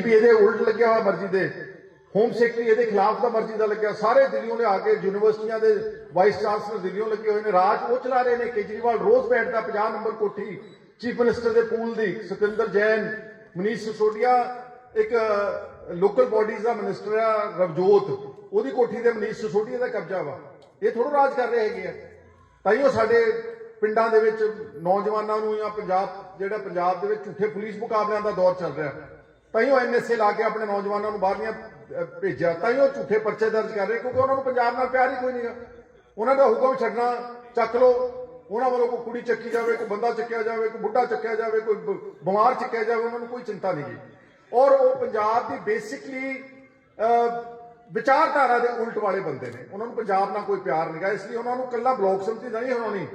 ਵੀ ਇਹਦੇ ਉਲਟ ਲੱਗਿਆ ਹੋਇਆ ਮਰਜ਼ੀ ਦੇ। ਹੋਮ ਸੈਕਟਰੀ ਇਹਦੇ ਖਿਲਾਫ ਦਾ ਮਰਜ਼ੀ ਦਾ ਲੱਗਿਆ। ਸਾਰੇ ਦਿੱਲੀੋਂ ਆ ਕੇ ਯੂਨੀਵਰਸਿਟੀਆਂ ਦੇ ਵਾਈਸ ਚਾਂਸਲਰ ਦਿੱਲੀੋਂ ਲੱਗੇ ਹੋਏ ਨੇ। ਰਾਜ ਉਹ ਚਲਾ ਰਹੇ ਨੇ। ਕੇਜਰੀਵਾਲ ਰੋਜ਼ ਬੈਠਦਾ 50 ਨੰਬਰ ਕੋਠੀ ਚੀਫ ਮਿਨਿਸਟਰ ਦੇ ਪੂਲ ਦੀ, ਸਤਿੰਦਰ ਜੈਨ, ਮਨੀਸ਼ ਸਿਸੋਡੀਆ ਇੱਕ ਲੋਕਲ ਬਾਡੀਜ਼ ਦਾ ਮਿਨਿਸਟਰ ਆ, ਰਵਜੋਤ। ਉਹਦੀ ਕੋਠੀ ਤੇ ਮਨੀਸ਼ ਸਿਸੋਡੀਆ ਦਾ ਕਬਜ਼ਾ ਵਾ। ਇਹ ਥੋੜਾ ਰਾਜ ਕਰ ਰਹੇ ਹੈਗੇ ਆ। ਤਾਂ ਹੀ ਉਹ ਸਾਡੇ ਪਿੰਡਾਂ ਦੇ ਵਿੱਚ ਨੌਜਵਾਨਾਂ ਨੂੰ ਜਾਂ ਪੰਜਾਬ, ਜਿਹੜਾ ਪੰਜਾਬ ਦੇ ਵਿੱਚ ਝੂਠੇ ਪੁਲਿਸ ਮੁਕਾਬਲਿਆਂ ਦਾ ਦੌਰ ਚੱਲ ਰਿਹਾ। ਤਾਈਓ ਐਨਐਸਏ ਲਾ ਕੇ ਆਪਣੇ ਨੌਜਵਾਨਾਂ ਨੂੰ ਬਾਹਰਲੀਆਂ ਅਹ, ਭੇਜਿਆ। ਤਾਈਓ ਝੂਠੇ ਪਰਚੇ ਦਰਜ ਕਰ ਰਹੇ ਕਿਉਂਕਿ ਉਹਨਾਂ ਨੂੰ ਪੰਜਾਬ ਨਾਲ ਪਿਆਰ ਹੀ ਕੋਈ ਨਹੀਂਗਾ ਉਹਨਾਂ ਦਾ ਹੁਕਮ ਛੱਡਣਾ ਚੱਕ ਲਓ। ਉਹਨਾਂ ਵੱਲੋਂ ਕੋਈ ਕੁੜੀ ਚੱਕੀ ਜਾਵੇ ਕੋਈ ਬੰਦਾ ਚੱਕਿਆ ਜਾਵੇ ਕੋਈ ਬੁੱਢਾ ਚੱਕਿਆ ਜਾਵੇ ਕੋਈ ਬਿਮਾਰ ਚੱਕਿਆ ਜਾਵੇ ਉਹਨਾਂ ਨੂੰ ਕੋਈ ਚਿੰਤਾ ਨਹੀਂ ਗੀ। ਔਰ ਉਹ ਪੰਜਾਬ ਦੀ ਬੇਸਿਕਲੀ ਵਿਚਾਰਧਾਰਾ ਦੇ ਉਲਟ ਵਾਲੇ ਬੰਦੇ ਨੇ। ਉਹਨਾਂ ਨੂੰ ਪੰਜਾਬ ਨਾਲ ਕੋਈ ਪਿਆਰ ਨਹੀਂਗਾ ਇਸ ਲਈ ਉਹਨਾਂ ਨੂੰ ਕੱਲਾ ਬਲਾਕ ਸੰਮਤੀ ਨਹੀਂ ਹਰਾਉਣੀ।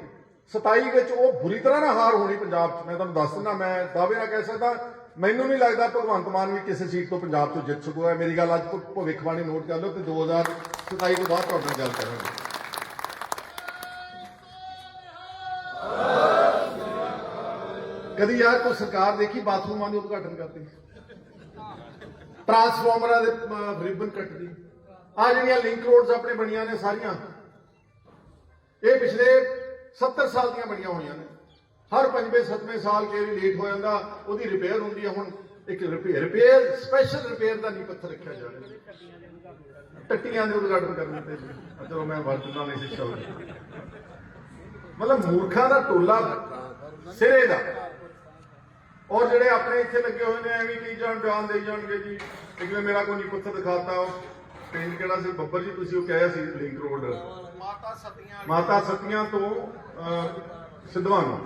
27 ਵਿੱਚ ਉਹ ਬੁਰੀ ਤਰ੍ਹਾਂ ਨਾਲ ਹਾਰ ਹੋਣੀ ਪੰਜਾਬ 'ਚ। ਮੈਂ ਤੁਹਾਨੂੰ ਦੱਸ ਦਿੰਦਾ ਮੈਂ ਦਾਅਵੇ ਨਾਲ ਕਹਿ ਸਕਦਾ ਮੈਨੂੰ ਨਹੀਂ ਲੱਗਦਾ ਭਗਵੰਤ ਮਾਨ ਵੀ ਕਿਸੇ ਸੀਟ ਤੋਂ ਪੰਜਾਬ 'ਚੋਂ ਜਿੱਤ ਸਕੂਗਾ। ਮੇਰੀ ਗੱਲ ਅੱਜ ਭ- ਭਵਿੱਖਬਾਣੀ ਨੋਟ ਕਰ ਲਓ ਤੇ 2027 ਤੋਂ ਬਾਅਦ ਤੁਹਾਡੇ ਨਾਲ ਗੱਲ ਕਰਾਂਗੇ। ਕਦੀ ਯਾਰ ਕੋਈ ਸਰਕਾਰ ਦੇਖੀ ਬਾਥਰੂਮਾਂ ਦੇ ਉਦਘਾਟਨ ਕਰਦੀ? ਟਰਾਂਸਫਾਰਮਰਾਂ ਦੇ ਅਹ, ਰਿਬਨ ਕੱਟਦੀ। ਆ ਜਿਹੜੀਆਂ ਲਿੰਕ ਰੋਡਸ ਆਪਣੇ ਬਣੀਆਂ ਨੇ ਸਾਰੀਆਂ ਇਹ ਪਿਛਲੇ 70 ਸਾਲ ਦੀਆਂ ਬਣੀਆਂ ਹੋਈਆਂ ਨੇ। ਹਰ ਪੰਜਵੇਂ ਸੱਤਵੇਂ ਸਾਲ ਕੇ ਵੀ ਲੇਟ ਹੋ ਜਾਂਦਾ ਉਹਦੀ ਰਿਪੇਅਰ ਹੁੰਦੀ ਹੈ ਹੁਣ। ਇੱਕ ਰਿਪੇਅਰ ਰਿਪੇਅਰ ਸਪੈਸ਼ਲ ਰਿਪੇਅਰ ਦਾ ਨਹੀਂ ਪੱਥਰ ਰੱਖਿਆ ਜਾ ਰਿਹਾ। ਟੱਟੀਆਂ ਦੇ ਉਦਘਾਟਨ ਕਰਨੇ ਤੇ। ਚਲੋ ਮੈਂ ਵਰਤਦਾ ਨਹੀਂ ਸੀ ਸ਼ਬਦ ਮਤਲਬ ਮੂਰਖਾਂ ਦਾ ਟੋਲਾ ਸਿਰੇ ਦਾ। ਔਰ ਜਿਹੜੇ ਆਪਣੇ ਇੱਥੇ ਲੱਗੇ ਹੋਏ ਨੇ ਐਵੇਂ ਕਈ ਜਾਣ ਬਿਆਨ ਦੇਈ ਜਾਣਗੇ ਜੀ। ਇੱਕ ਨੇ ਮੇਰਾ ਕੋਈ ਨਹੀਂ ਪੁੱਤ ਦਿਖਾਤਾ ਉਹ। ਪਿੰਡ ਕਿਹੜਾ ਸੀ? ਬੱਬਰ ਜੀ ਤੁਸੀਂ ਉਹ ਕਹਿਆ ਸੀ ਲਿੰਕ ਰੋਡ ਮਾਤਾ ਸਤੀਆਂ ਮਾਤਾ ਸਤੀਆਂ ਤੋਂ ਸਿੱਧਵਾਂ ਨੂੰ।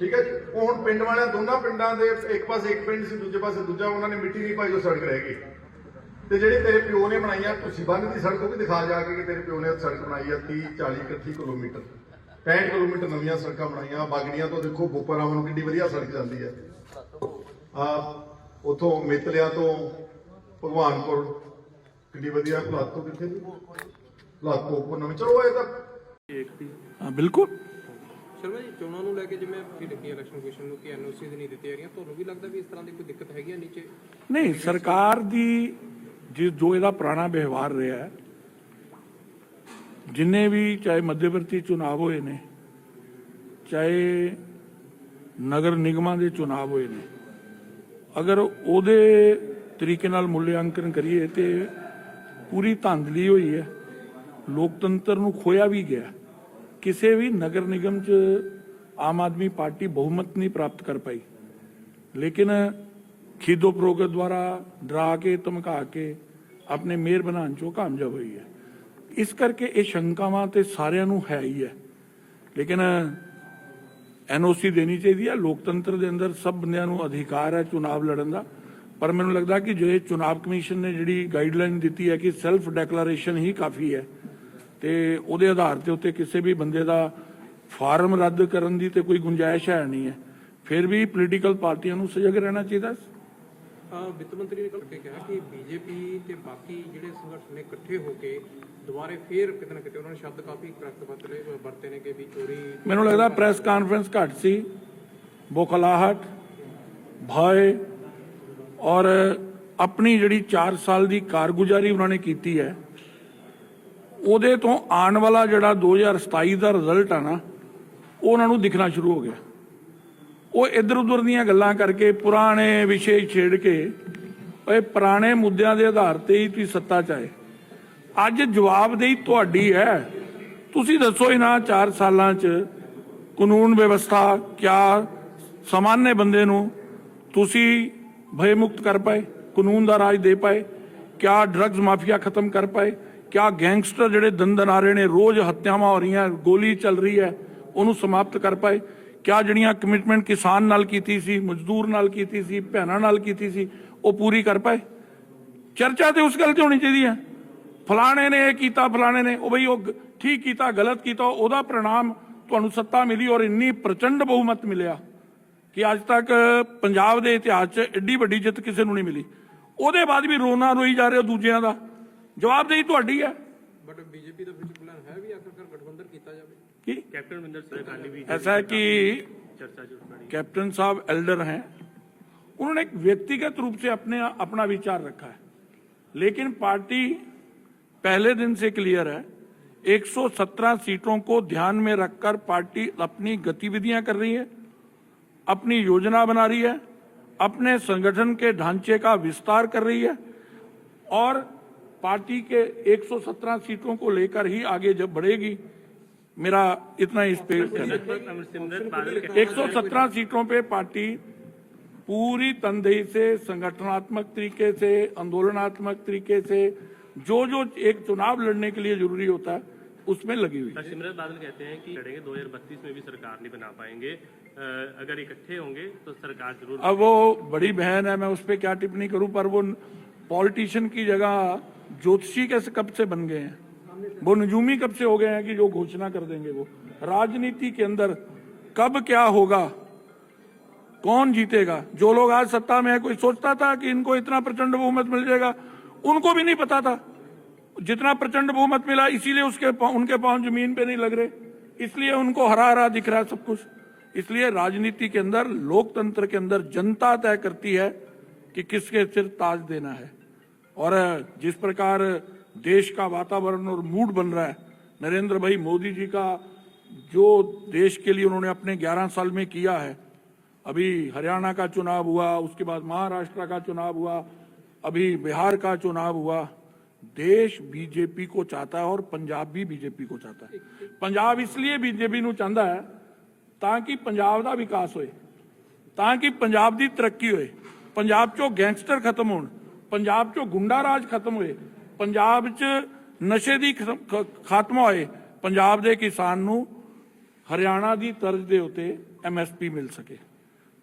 ਠੀਕ ਹੈ ਜੀ? ਉਹ ਹੁਣ ਪਿੰਡ ਵਾਲਿਆਂ, ਦੋਨਾਂ ਪਿੰਡਾਂ ਦੇ ਇੱਕ ਪਾਸੇ ਇੱਕ ਪਿੰਡ ਸੀ, ਦੂਜੇ ਪਾਸੇ ਦੂਜਾ, ਉਹਨਾਂ ਨੇ ਮਿੱਟੀ ਨਹੀਂ ਪਾਈ, ਉਹ ਸੜਕ ਰਹਿ ਗਈ। ਤੇ ਜਿਹੜੀ ਤੇਰੇ ਪਿਓ ਨੇ ਬਣਾਈਆਂ ਤੁਸੀਂ ਬੰਨ ਦੀ ਸੜਕ, ਉਹ ਵੀ ਦਿਖਾ ਜਾ ਕੇ ਕਿ ਤੇਰੇ ਪਿਓ ਨੇ ਸੜਕ ਬਣਾਈ ਆ 30 40 31 ਕਿਲੋਮੀਟਰ। 65 ਕਿਲੋਮੀਟਰ ਨਵੀਆਂ ਸੜਕਾਂ ਬਣਾਈਆਂ, ਬਾਗੜੀਆਂ ਤੋਂ ਦੇਖੋ ਬੋਪਰਾਵਾਂ ਨੂੰ ਕਿੰਨੀ ਵਧੀਆ ਸੜਕ ਜਾਂਦੀ ਹੈ ਆ, ਉਥੋਂ ਮਿੱਤਲਿਆਂ ਤੋਂ ਭਗਵਾਨਪੁਰ, ਕਿੰਨੀ ਵਧੀਆ, ਘਲਾਤ ਤੋਂ ਕਿੱਥੇ ਜੀ? ਘਲਾਤ ਤੋਂ ਨਵੀਂ। ਚਲੋ ਇਹ ਤਾਂ। ਬਿਲਕੁਲ। ਸ਼ਰਮਾ ਜੀ, ਚੋਣਾਂ ਨੂੰ ਲੈ ਕੇ ਜਿਵੇਂ ਅੱਗੇ ਲੱਗੀ ਇਲੈਕਸ਼ਨ ਕਮਿਸ਼ਨ ਨੂੰ, ਕਿ ਐਨਓਸੀ ਨਹੀਂ ਦਿੱਤੀ ਹੈਗੀਆਂ ਤੁਹਾਨੂੰ ਵੀ ਲੱਗਦਾ ਵੀ ਇਸ ਤਰ੍ਹਾਂ ਦੀ ਕੋਈ ਦਿੱਕਤ ਹੈਗੀ ਆ ਨੀਚੇ? ਨਹੀਂ, ਸਰਕਾਰ ਦੀ ਜਿ ਜੋ ਇਹਦਾ ਪੁਰਾਣਾ ਵਿਵਹਾਰ ਰਿਹਾ ਹੈ, ਜਿੰਨੇ ਵੀ ਚਾਹੇ ਮੱਧਵਰਤੀ ਚੁਣਾਵ ਹੋਏ ਨੇ, ਚਾਹੇ ਨਗਰ ਨਿਗਮਾਂ ਦੇ ਚੁਣਾਵ ਹੋਏ ਨੇ, ਅਗਰ ਉਹਦੇ ਤਰੀਕੇ ਨਾਲ ਮੁੱਲਿਆਂਕਨ ਕਰੀਏ ਤੇ ਪੂਰੀ ਧਾਂਦਲੀ ਹੋਈ ਹੈ, ਲੋਕਤੰਤਰ ਨੂੰ ਖੋਇਆ ਵੀ ਗਿਆ ਕਿਸੇ ਵੀ ਨਗਰ ਨਿਗਮ 'ਚ ਆਮ ਆਦਮੀ ਪਾਰਟੀ ਬਹੁਮਤ ਨਹੀਂ ਪ੍ਰਾਪਤ ਕਰ ਪਾਈ। ਲੇਕਿਨ ਖੀਦੋ ਪ੍ਰੋਗਰ ਦੁਆਰਾ ਡਰਾ ਕੇ, ਧਮਕਾ ਕੇ ਆਪਣੇ ਮੇਅਰ ਬਣਾਉਣ ਚੋਂ ਕਾਮਯਾਬ ਹੋਈ ਹੈ। ਇਸ ਕਰਕੇ ਇਹ ਸ਼ੰਕਾਵਾਂ ਤੇ ਸਾਰਿਆਂ ਨੂੰ ਹੈ ਹੀ ਹੈ। ਲੇਕਿਨ ਐਨਓਸੀ ਦੇਣੀ ਚਾਹੀਦੀ ਹੈ। ਲੋਕਤੰਤਰ ਦੇ ਅੰਦਰ ਸਭ ਬੰਦਿਆਂ ਨੂੰ ਅਧਿਕਾਰ ਹੈ ਚੁਣਾਵ ਲੜਨ ਦਾ। ਪਰ ਮੈਨੂੰ ਲੱਗਦਾ ਕਿ ਜੋ ਇਹ ਚੁਣਾਵ ਕਮਿਸ਼ਨ ਨੇ ਜਿਹੜੀ ਗਾਈਡਲਾਈਨ ਦਿੱਤੀ ਹੈ ਕਿ ਸੈਲਫ ਡੈਕਲੇਰੇਸ਼ਨ ਹੀ ਕਾਫੀ ਹੈ। ਤੇ ਉਹਦੇ ਆਧਾਰ ਤੇ ਉੱਤੇ ਕਿਸੇ ਵੀ ਬੰਦੇ ਦਾ ਫਾਰਮ ਰੱਦ ਕਰਨ ਦੀ ਤੇ ਕੋਈ ਗੁੰਜਾਇਸ਼ ਹੈ ਨਹੀਂ ਹੈ। ਫਿਰ ਵੀ ਪੋਲੀਟੀਕਲ ਪਾਰਟੀਆਂ ਨੂੰ ਸਜਗ ਰਹਿਣਾ ਚਾਹੀਦਾ ਵਿੱਤ ਮੰਤਰੀ ਨੇ ਕੱਲ੍ਹ ਕੇ ਕਿਹਾ ਕਿ ਬੀਜੇਪੀ ਤੇ ਬਾਕੀ ਜਿਹੜੇ ਸੰਗਠਨ ਨੇ ਇਕੱਠੇ ਹੋ ਕੇ ਦੁਬਾਰੇ ਫੇਰ ਕਿਤੇ ਨਾ ਕਿਤੇ ਉਹਨਾਂ ਨੇ ਸ਼ਬਦ ਕਾਫੀ ਕਰੈਕਟ ਵਰਤੇ ਵਰਤੇ ਨੇ ਕਿ ਵੀ ਚੋਰੀ ਮੈਨੂੰ ਲੱਗਦਾ ਪ੍ਰੈਸ ਕਾਨਫਰੰਸ ਘੱਟ ਸੀ। ਬੋਖਲਾਹਟ ਭय ਔਰ ਆਪਣੀ ਜਿਹੜੀ 4 ਸਾਲ ਦੀ ਕਾਰਗੁਜ਼ਾਰੀ ਉਹਨਾਂ ਨੇ ਕੀਤੀ ਹੈ ਉਹਦੇ ਤੋਂ ਆਉਣ ਵਾਲਾ ਜਿਹੜਾ 2027 ਦਾ ਰਿਜ਼ਲਟ ਆ ਨਾ, ਉਹ ਉਹਨਾਂ ਨੂੰ ਦਿਖਣਾ ਸ਼ੁਰੂ ਹੋ ਗਿਆ। ਉਹ ਇੱਧਰ ਉੱਧਰ ਦੀਆਂ ਗੱਲਾਂ ਕਰਕੇ ਪੁਰਾਣੇ ਵਿਸ਼ੇ ਛੇੜ ਕੇ, ਓਏ ਪੁਰਾਣੇ ਮੁੱਦਿਆਂ ਦੇ ਆਧਾਰ ਤੇ ਹੀ ਤੁਸੀਂ ਸੱਤਾ ਚ ਆਏ। ਅੱਜ ਜਵਾਬਦੇਹੀ ਤੁਹਾਡੀ ਹੈ। ਤੁਸੀਂ ਦੱਸੋ ਇਹਨਾਂ 4 ਸਾਲਾਂ ਚ ਕਾਨੂੰਨ ਵਿਵਸਥਾ ਕਿਆ ਸਾਮਾਨਯ ਬੰਦੇ ਨੂੰ ਤੁਸੀਂ ਭੈ ਮੁਕਤ ਕਰ ਪਾਏ, ਕਾਨੂੰਨ ਦਾ ਰਾਜ ਦੇ ਪਾਏ, ਕਿਆ ਡਰੱਗਸ ਮਾਫੀਆ ਖਤਮ ਕਰ ਪਾਏ ਕਿਆ ਗੈਂਗਸਟਰ ਜਿਹੜੇ ਦੰਦਨ ਆ ਰਹੇ ਨੇ, ਰੋਜ਼ ਹੱਤਿਆਵਾਂ ਹੋ ਰਹੀਆਂ, ਗੋਲੀ ਚੱਲ ਰਹੀ ਹੈ, ਉਹਨੂੰ ਸਮਾਪਤ ਕਰ ਪਾਏ। ਕਿਆ ਜਿਹੜੀਆਂ ਕਮਿਟਮੈਂਟ ਕਿਸਾਨ ਨਾਲ ਕੀਤੀ ਸੀ, ਮਜ਼ਦੂਰ ਨਾਲ ਕੀਤੀ ਸੀ, ਭੈਣਾਂ ਨਾਲ ਕੀਤੀ ਸੀ, ਉਹ ਪੂਰੀ ਕਰ ਪਾਏ? ਚਰਚਾ ਤੇ ਉਸ ਗੱਲ ਤੇ ਹੋਣੀ ਚਾਹੀਦੀ ਹੈ। ਫਲਾਣੇ ਨੇ ਇਹ ਕੀਤਾ, ਫਲਾਣੇ ਨੇ, ਉਹ ਬਈ ਉਹ ਠੀਕ ਕੀਤਾ, ਗਲਤ ਕੀਤਾ, ਉਹਦਾ ਪ੍ਰਣਾਮ ਤੁਹਾਨੂੰ ਸੱਤਾ ਮਿਲੀ ਔਰ ਇੰਨੀ ਪ੍ਰਚੰਡ ਬਹੁਮਤ ਮਿਲਿਆ ਕਿ ਅੱਜ ਤੱਕ ਪੰਜਾਬ ਦੇ ਇਤਿਹਾਸ 'ਚ ਐਡੀ ਵੱਡੀ ਜਿੱਤ ਕਿਸੇ ਨੂੰ ਨਹੀਂ ਮਿਲੀ। ਉਹਦੇ ਬਾਅਦ ਵੀ ਰੋਣਾ ਰੋਈ ਜਾ ਰਿਹਾ ਦੂਜਿਆਂ ਦਾ। ਜਵਾਬਦੇਹੀ ਤੁਹਾਡੀ ਹੈ but BJP the future plan ਹੈ ਵੀ ਆਖਰਕਾਰ ਗਠਬੰਧਨ ਕੀਤਾ ਜਾਵੇ ਕਿ कैप्टन अमरिंदर सिंह अकाली भी ऐसा है कि चर्चा जो खड़ी कैप्टन साहब एल्डर हैं उन्होंने एक व्यक्तिगत रूप से अपने अपना विचार रखा है लेकिन पार्टी पहले दिन से क्लियर है 117 सीटों को ध्यान में रखकर पार्टी अपनी गतिविधियां कर रही है अपनी योजना बना रही है अपने संगठन के ढांचे का विस्तार कर रही है और पार्टी के 117 सीटों को लेकर ही आगे जब बढ़ेगी मेरा इतना इस पे कहना है। सिमरत बादल के 117 सीटों पे पार्टी पूरी तनदेही से संगठनात्मक तरीके से आंदोलनात्मक तरीके से जो जो एक चुनाव लड़ने के लिए ज़रूरी होता है उसमें लगी हुई सिमरत बादल कहते हैं कि लड़ेंगे 2032 में भी सरकार नहीं बना पाएँगे अगर इकट्ठे होंगे तो सरकार ज़रूर अब वो बड़ी बहन है मैं उस पर क्या टिप्पणी करूँ पर वो पॉलिटिशियन की जगह ज्योतिषी कैसे कब से बन गए हैं? वो नजूमी कब से हो गए हैं कि जो घोषणा कर देंगे वो? राजनीति के अंदर कब क्या होगा? कौन जीतेगा? जो लोग आज सत्ता में है, कोई सोचता था कि इनको इतना प्रचंड बहुमत मिल जाएगा? उनको भी नहीं पता था। जितना प्रचंड बहुमत मिला, इसीलिए उसके पाँव- उनके पाँव ज़मीन पे नहीं लग रहे। इसलिए उनको हरा हरा दिख रहा है सब कुछ। इसलिए राजनीति के अंदर, लोकतंत्र के अंदर जनता तय करती है कि किसके सिर ताज देना है। और जिस प्रकार देश का वातावरण और मूड बन रहा है नरेंद्र भाई मोदी जी का जो देश के लिए उन्होंने अपने 11 साल में किया है अभी हरियाणा का चुनाव हुआ उसके बाद महाराष्ट्र का चुनाव हुआ अभी बिहार का चुनाव हुआ देश बीजेपी को चाहता है और पंजाब भी बीजेपी को चाहता है पंजाब इसलिए बीजेपी ਨੂੰ ਚਾਹੁੰਦਾ ਹੈ ਤਾਂ ਕਿ ਪੰਜਾਬ ਦਾ ਵਿਕਾਸ ਹੋਏ ਤਾਂ ਕਿ ਪੰਜਾਬ ਦੀ ਤਰੱਕੀ ਹੋਏ ਪੰਜਾਬ 'ਚੋਂ ਗੈਂਗਸਟਰ ਖਤਮ ਹੋਣ ਪੰਜਾਬ 'ਚੋਂ ਗੁੰਡਾ ਰਾਜ ਖਤਮ ਹੋਏ, ਪੰਜਾਬ 'ਚ ਨਸ਼ੇ ਦੀ ਖਾਤਮਾ ਹੋਏ, ਪੰਜਾਬ ਦੇ ਕਿਸਾਨ ਨੂੰ ਹਰਿਆਣਾ ਦੀ ਤਰਜ਼ ਦੇ ਉੱਤੇ ਐਮਐਸਪੀ ਮਿਲ ਸਕੇ।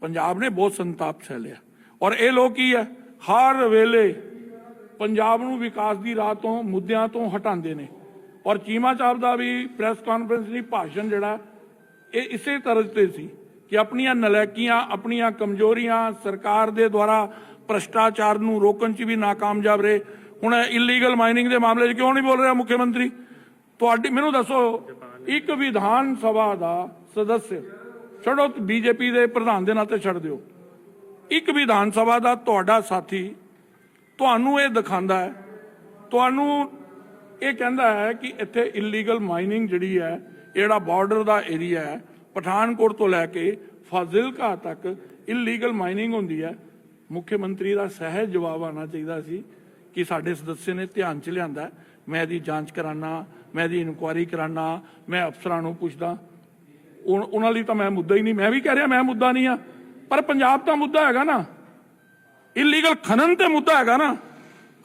ਪੰਜਾਬ ਨੇ ਬਹੁਤ ਸੰਤਾਪ ਸਹਿ ਔਰ ਇਹ ਲੋਕ ਕੀ ਹੈ? ਹਰ ਵੇਲੇ ਪੰਜਾਬ ਨੂੰ ਵਿਕਾਸ ਦੀ ਰਾਹ ਤੋਂ, ਮੁੱਦਿਆਂ ਤੋਂ ਹਟਾਉਂਦੇ ਨੇ। ਔਰ ਚੀਮਾ ਸਾਹਿਬ ਦਾ ਵੀ ਪ੍ਰੈਸ ਕਾਨਫਰੰਸ ਦੀ ਭਾਸ਼ਣ ਜਿਹੜਾ, ਇਹ ਇਸੇ ਤਰ੍ਹਾਂ ਤੇ ਸੀ ਕਿ ਆਪਣੀਆਂ ਨਲਾਇਕੀਆਂ ਆਪਣੀਆਂ ਕਮਜ਼ੋਰੀਆਂ ਸਰਕਾਰ ਦੇ ਦੁਆਰਾ ਭ੍ਰਸ਼ਟਾਚਾਰ ਨੂੰ ਰੋਕਣ 'ਚ ਵੀ ਨਾਕਾਮਯਾਬ ਰਹੇ। ਹੁਣ ਇਲੀਗਲ ਮਾਈਨਿੰਗ ਦੇ ਮਾਮਲੇ 'ਚ ਕਿਉਂ ਨਹੀਂ ਬੋਲ ਰਿਹਾ ਮੁੱਖ ਮੰਤਰੀ ਤੁਹਾਡੀ ਮੈਨੂੰ ਦੱਸੋ, ਇੱਕ ਵਿਧਾਨ ਸਭਾ ਦਾ ਸਦੱਸਿਆ ਛੱਡੋ ਬੀਜੇਪੀ ਦੇ ਪ੍ਰਧਾਨ ਦੇ ਨਾਤੇ ਛੱਡ ਦਿਓ। ਇੱਕ ਵਿਧਾਨ ਸਭਾ ਦਾ ਤੁਹਾਡਾ ਸਾਥੀ ਤੁਹਾਨੂੰ ਇਹ ਦਿਖਾਉਂਦਾ ਹੈ। ਤੁਹਾਨੂੰ ਇਹ ਕਹਿੰਦਾ ਹੈ ਕਿ ਇੱਥੇ ਇਲੀਗਲ ਮਾਈਨਿੰਗ ਜਿਹੜੀ ਹੈ, ਜਿਹੜਾ ਬਾਰਡਰ ਦਾ ਏਰੀਆ ਹੈ, ਪਠਾਨਕੋਟ ਤੋਂ ਲੈ ਕੇ ਫਾਜ਼ਿਲਕਾ ਤੱਕ ਇਲੀਗਲ ਮਾਈਨਿੰਗ ਹੁੰਦੀ ਹੈ। ਮੁੱਖ ਮੰਤਰੀ ਦਾ ਸਹਿਜ ਜਵਾਬ ਆਉਣਾ ਚਾਹੀਦਾ ਸੀ ਕਿ ਸਾਡੇ ਸਦੱਸਿਆ ਨੇ ਧਿਆਨ ਚ ਲਿਆਂਦਾ ਮੈਂ ਇਹਦੀ ਜਾਂਚ ਕਰਾਨਾ, ਮੈਂ ਇਹਦੀ ਇਨਕੁਆਇਰੀ ਕਰਾਨਾ, ਮੈਂ ਅਫਸਰਾਂ ਨੂੰ ਪੁੱਛਦਾ। ਉਨ- ਉਹਨਾਂ ਲਈ ਤਾਂ ਮੈਂ ਮੁੱਦਾ ਹੀ ਨਹੀਂ, ਮੈਂ ਵੀ ਕਹਿ ਰਿਹਾ ਮੈਂ ਮੁੱਦਾ ਨਹੀਂ ਆ। ਪਰ ਪੰਜਾਬ ਤਾਂ ਮੁੱਦਾ ਹੈਗਾ ਨਾ। ਇਲੀਗਲ ਖਨਨ ਤੇ ਮੁੱਦਾ ਹੈਗਾ ਨਾ।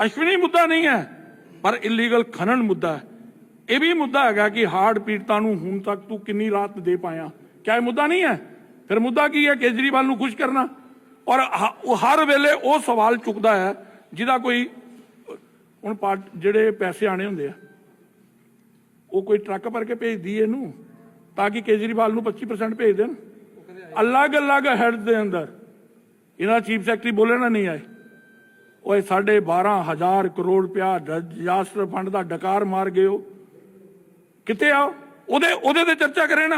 ਅਸ਼ਵਨੀ ਮੁੱਦਾ ਨਹੀਂ ਹੈ, ਪਰ ਇਲੀਗਲ ਖਨਨ ਮੁੱਦਾ ਹੈ। ਇਹ ਵੀ ਮੁੱਦਾ ਹੈਗਾ ਕਿ ਹਾਰਡ ਪੀੜਤਾਂ ਨੂੰ ਹੁਣ ਤੱਕ ਤੂੰ ਕਿੰਨੀ ਰਾਤ ਦੇ ਪਾਇਆ। ਕਿਆ ਇਹ ਮੁੱਦਾ ਨਹੀਂ ਹੈ? ਫਿਰ ਮੁੱਦਾ ਕੀ ਹੈ? ਕੇਜਰੀਵਾਲ ਨੂੰ ਖੁਸ਼ ਕਰਨਾ। ਔਰ ਹਰ ਵੇਲੇ ਉਹ ਸਵਾਲ ਚੁੱਕਦਾ ਹੈ, ਜਿਹਦਾ ਕੋਈ, ਹੁਣ ਜਿਹੜੇ ਪੈਸੇ ਆਣੇ ਹੁੰਦੇ ਆ, ਉਹ ਕੋਈ ਟਰੱਕ ਭਰ ਕੇ ਭੇਜਦੀ ਇਹਨੂੰ, ਤਾਂ ਕਿ ਕੇਜਰੀਵਾਲ ਨੂੰ 25% ਭੇਜ ਦੇਣ। ਅਲੱਗ-ਅਲੱਗ ਹੈਡ ਦੇ ਅੰਦਰ, ਇਹਨਾਂ ਚੀਫ ਸੈਕਟਰੀ ਬੋਲੇ ਨਹੀਂ ਆਏ। ਓਏ ਸਾਢੇ 12000 ਕਰੋੜ ਰੁਪਇਆ ਡਿਜ਼ਾਸਟਰ ਫੰਡ ਦਾ ਡਕਾਰ ਮਾਰ ਗਏ ਹੋ। ਕਿੱਥੇ ਆ ਉਹਦੇ ਉਹਦੇ ਤੇ ਚਰਚਾ ਕਰੇ ਨਾ।